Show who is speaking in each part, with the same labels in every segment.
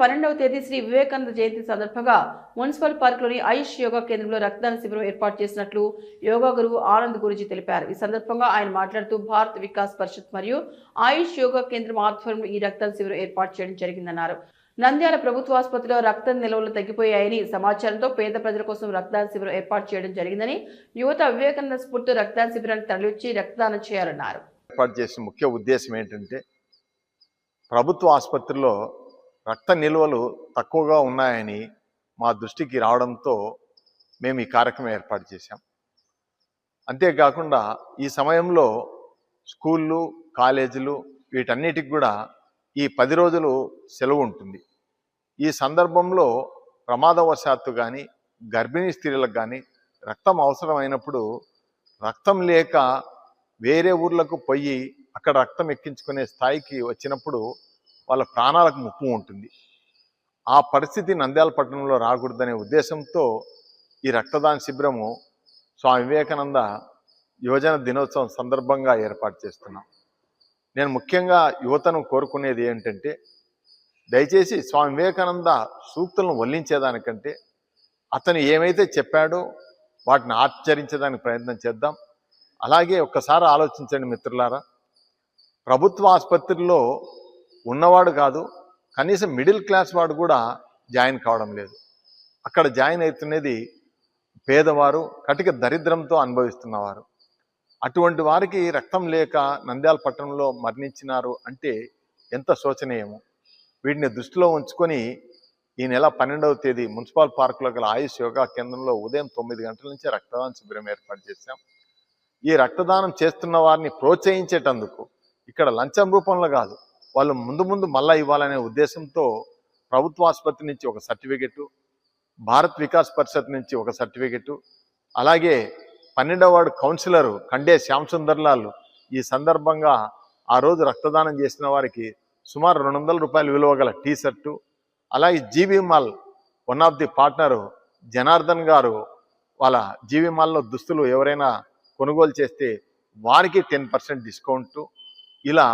Speaker 1: పన్నెండవ తేదీ శ్రీ వివేకానంద జయంతి సందర్భంగా మున్సిపల్ పార్క్లోని ఆయుష్ యోగా కేంద్రంలో రక్తదాన శిబిరం ఏర్పాటు చేసినట్లు యోగా గురువు ఆనంద్ గురుజీ తెలిపారు. ఈ సందర్భంగా ఆయన మాట్లాడుతూ భారత్ వికాస్ పరిషత్ మరియు ఆయుష్ యోగా కేంద్రం ఆధ్వర్యంలో ఈ రక్తదాన శిబిరం ఏర్పాటు చేయడం జరిగిందన్నారు. నంద్యాల ప్రభుత్వ ఆసుపత్రిలో రక్తం నిల్వలు తగ్గిపోయాయని సమాచారంతో పేద ప్రజల కోసం రక్తదాన శిబిరం ఏర్పాటు చేయడం జరిగిందని యువత వివేకానంద స్ఫూర్తి రక్తదాన శిబిరాన్ని తరలివచ్చి రక్తదానం చేయాలన్నారు.
Speaker 2: ఏర్పాటు చేసిన ముఖ్య ఉద్దేశం ఏంటంటే ప్రభుత్వ ఆసుపత్రిలో రక్త నిల్వలు తక్కువగా ఉన్నాయని మా దృష్టికి రావడంతో మేము ఈ కార్యక్రమం ఏర్పాటు చేశాం. అంతేకాకుండా ఈ సమయంలో స్కూళ్ళు కాలేజీలు వీటన్నిటికి కూడా ఈ పది రోజులు సెలవు ఉంటుంది. ఈ సందర్భంలో ప్రమాదవశాత్తు కానీ గర్భిణీ స్త్రీలకు కానీ రక్తం అవసరమైనప్పుడు రక్తం లేక వేరే ఊర్లకు పోయి అక్కడ రక్తం ఎక్కించుకునే స్థాయికి వచ్చినప్పుడు వాళ్ళ ప్రాణాలకు ముప్పు ఉంటుంది. ఆ పరిస్థితి నంద్యాల పట్టణంలో రాకూడదనే ఉద్దేశంతో ఈ రక్తదాన శిబిరము స్వామి వివేకానంద యువజన దినోత్సవం సందర్భంగా ఏర్పాటు చేస్తున్నాం. నేను ముఖ్యంగా యువతను కోరుకునేది ఏంటంటే దయచేసి స్వామి వివేకానంద సూక్తులను వల్లించేదానికంటే అతను ఏమైతే చెప్పాడో వాటిని ఆచరించడానికి ప్రయత్నం చేద్దాం. అలాగే ఒక్కసారి ఆలోచించండి మిత్రులారా ప్రభుత్వ ఆసుపత్రిలో ఉన్నవాడు కాదు కనీసం మిడిల్ క్లాస్ వాడు కూడా జాయిన్ కావడం లేదు. అక్కడ జాయిన్ అవుతున్నది పేదవారు కటిక దరిద్రంతో అనుభవిస్తున్నవారు. అటువంటి వారికి రక్తం లేక నంద్యాల పట్టణంలో మరణించినారు అంటే ఎంత శోచనీయము. వీటిని దృష్టిలో ఉంచుకొని ఈ నెల పన్నెండవ తేదీ మున్సిపల్ పార్కులో గల ఆయుష్ యోగా కేంద్రంలో ఉదయం తొమ్మిది గంటల నుంచి రక్తదాన శిబిరం ఏర్పాటు చేశాం. ఈ రక్తదానం చేస్తున్న వారిని ప్రోత్సహించేటందుకు ఇక్కడ లంచం రూపంలో కాదు వాళ్ళు ముందు ముందు మళ్ళా ఇవ్వాలనే ఉద్దేశంతో ప్రభుత్వ ఆసుపత్రి నుంచి ఒక సర్టిఫికెట్ భారత్ వికాస్ పరిషత్ నుంచి ఒక సర్టిఫికెట్ అలాగే పన్నెండవ వార్డు కౌన్సిలర్ కండే శ్యామసుందర్లాల్ ఈ సందర్భంగా ఆ రోజు రక్తదానం చేసిన వారికి సుమారు రెండు వందల రూపాయలు విలువ గల టీ షర్టు అలాగే GV mall one of the partner Janardhan garu వాళ్ళ జీవి మాల్లో దుస్తులు ఎవరైనా కొనుగోలు చేస్తే వారికి టెన్ పర్సెంట్ డిస్కౌంట్. ఇలా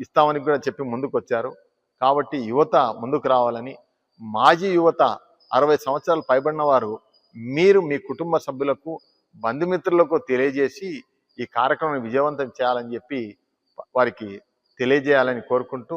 Speaker 2: ఇస్తామని కూడా చెప్పి ముందుకు వచ్చారు కాబట్టి యువత ముందుకు రావాలని మాజీ యువత అరవై సంవత్సరాలు పైబడిన వారు మీరు మీ కుటుంబ సభ్యులకు బంధుమిత్రులకు తెలియజేసి ఈ కార్యక్రమాన్ని విజయవంతం చేయాలని చెప్పి వారికి తెలియజేయాలని కోరుకుంటూ